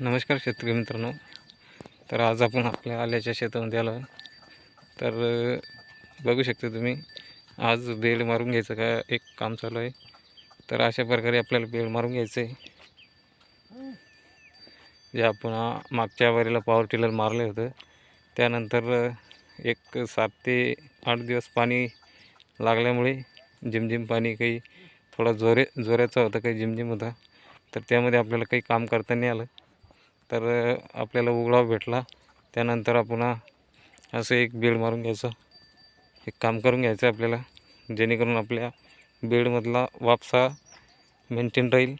नमस्कार शेतकरी मित्रांनो. तर आज आपण आपल्या आल्याच्या शेतामध्ये आलो आहे. तर बघू शकता तुम्ही आज बेल मारून घ्यायचं का एक काम चालू आहे. तर अशा प्रकारे आपल्याला बेड मारून घ्यायचं आहे. जे आपण मागच्या वारीला पॉवर टिलर मारलं होतं. त्यानंतर एक सात ते आठ दिवस पाणी लागल्यामुळे झिमझिम पाणी काही थोडा जोरे जोऱ्याचा होता काही झिमझिम होता. तर त्यामध्ये आपल्याला काही काम करता नाही आलं. तर आपल्याला उघडाव भेटला. त्यानंतर आपण असं एक बेड मारून घ्यायचं. एक काम करून घ्यायचं आपल्याला. जेणेकरून आपल्या बेडमधला वापसा मेंटेन राहील.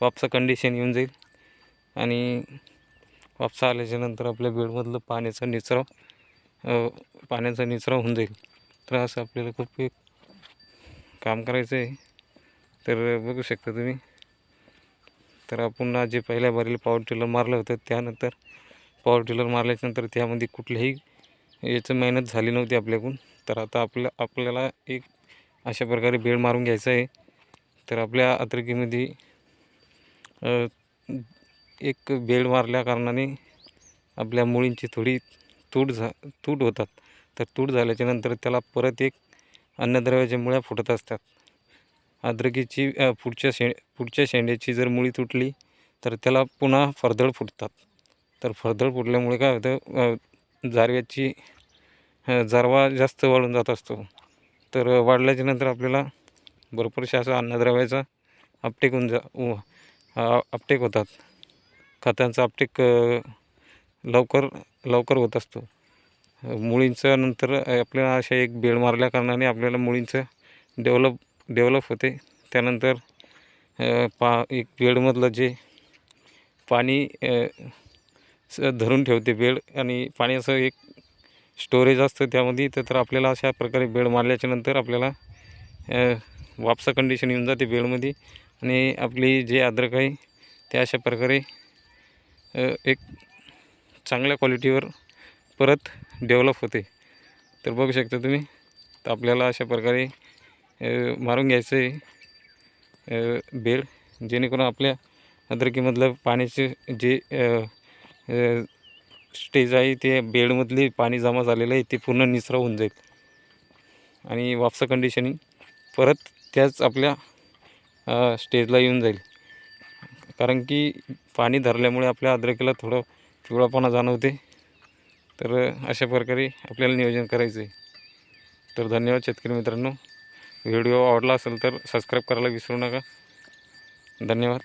वापसा कंडिशन येऊन जाईल. आणि वापसा आल्याच्यानंतर आपल्या बेडमधलं पाण्याचा निचराव पाण्याचा निचराव होऊन जाईल. तर असं आपल्याला खूप एक काम करायचं आहे तर बघू शकता तुम्ही. तर आपण जे पहिल्या बारीला पॉवर टिलर मारलं होतं त्यानंतर पॉवर टिलर मारल्याच्यानंतर त्यामध्ये कुठल्याही याचं मेहनत झाली नव्हती आपल्याकडून. तर आता आपल्या आपल्याला एक अशा प्रकारे बेड मारून घ्यायचा आहे. तर आपल्या अत्रकीमध्ये एक बेड मारल्या कारणाने आपल्या मुळींची थोडी तूट झा तूट होतात. तर तूट झाल्याच्यानंतर त्याला परत एक अन्नद्रव्याच्या मुळ्या फुटत असतात. अद्रकीची पुढच्या शें पुढच्या शेंड्याची जर मुळी तुटली तर त्याला पुन्हा फरदळ फुटतात. तर फरदळ फुटल्यामुळे काय होतं जारव्याची जरवा जारवा जास्त वाढून जात असतो. तर वाढल्याच्या नंतर आपल्याला भरपूरशा असं अन्नद्रव्याचा अपटेक होऊन जा अपटेक होतात. खतांचा अपटेक लवकर लवकर होत असतो. मुळींचं नंतर आपल्याला अशा एक बेड मारल्या कारणाने आपल्याला मुळींचं डेव्हलप डेव्हलप होते. त्यानंतर पा एक बेडमधलं जे पाणी धरून ठेवते बेड आणि पाण्याचं एक स्टोरेज असतं त्यामध्ये तर तर आपल्याला अशा प्रकारे बेड मारल्याच्यानंतर आपल्याला वापसा कंडिशन येऊन जाते बेडमध्ये आणि आपली जे अद्रक आहे ते अशा प्रकारे एक चांगल्या क्वालिटीवर परत डेव्हलप होते. तर बघू शकता तुम्ही तर आपल्याला अशा प्रकारे मारून घ्यायचं आहे बेड जेणेकरून आपल्या अद्रकीमधलं पाण्याचे जे स्टेज आहे ते बेडमधले पाणी जमा झालेलं आहे ते पूर्ण निचरा होऊन जाईल. आणि वापसा कंडिशनिंग परत त्याच आपल्या स्टेजला येऊन जाईल. कारण की पाणी धरल्यामुळे आपल्या अद्रकीला थोडं पिवळापणा जाणवते. तर अशा प्रकारे आपल्याला नियोजन करायचं आहे तर धन्यवाद शेतकरी मित्रांनो. व्हिडिओ आवडला असेल तर सबस्क्राईब करायला विसरू नका. धन्यवाद.